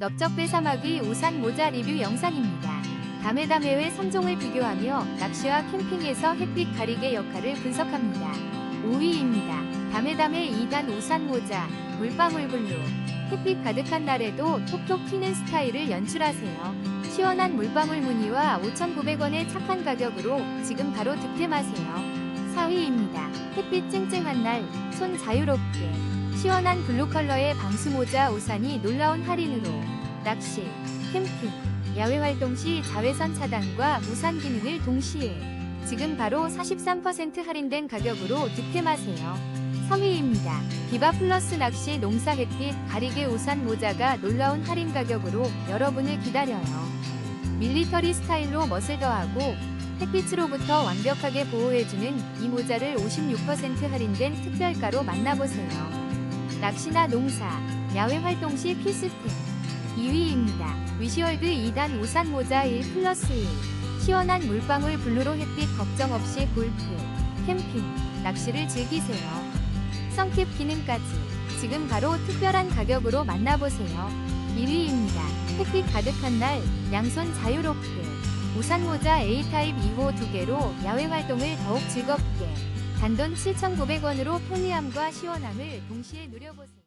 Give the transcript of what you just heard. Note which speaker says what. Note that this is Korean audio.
Speaker 1: 넓적배 사마귀 우산 모자 리뷰 영상입니다. 다메다메의 3종을 비교하며 낚시와 캠핑에서 햇빛 가리개 역할을 분석합니다. 5위입니다. 다메다메 2단 우산 모자 물방울 블루 햇빛 가득한 날에도 톡톡 튀는 스타일을 연출하세요. 시원한 물방울 무늬와 5,900원의 착한 가격으로 지금 바로 득템하세요. 4위입니다. 햇빛 쨍쨍한 날 손 자유롭게 시원한 블루 컬러의 방수 모자 우산이 놀라운 할인으로 낚시, 캠핑, 야외 활동 시 자외선 차단과 우산 기능을 동시에 지금 바로 43% 할인된 가격으로 득템하세요. 3위입니다. 비바 플러스 낚시 농사 햇빛 가리개 우산 모자가 놀라운 할인 가격으로 여러분을 기다려요. 밀리터리 스타일로 멋을 더하고 햇빛으로부터 완벽하게 보호해주는 이 모자를 56% 할인된 특별가로 만나보세요. 낚시나 농사, 야외 활동 시 필수템. 2위입니다. 위시월드 2단 우산 모자 1 플러스 1. 시원한 물방울 블루로 햇빛 걱정 없이 골프, 캠핑, 낚시를 즐기세요. 선캡 기능까지 지금 바로 특별한 가격으로 만나보세요. 1위입니다. 햇빛 가득한 날 양손 자유롭게 우산 모자 A타입 2호 2개로 야외 활동을 더욱 즐겁게 단돈 7,900원으로 편리함과 시원함을 동시에 누려보세요.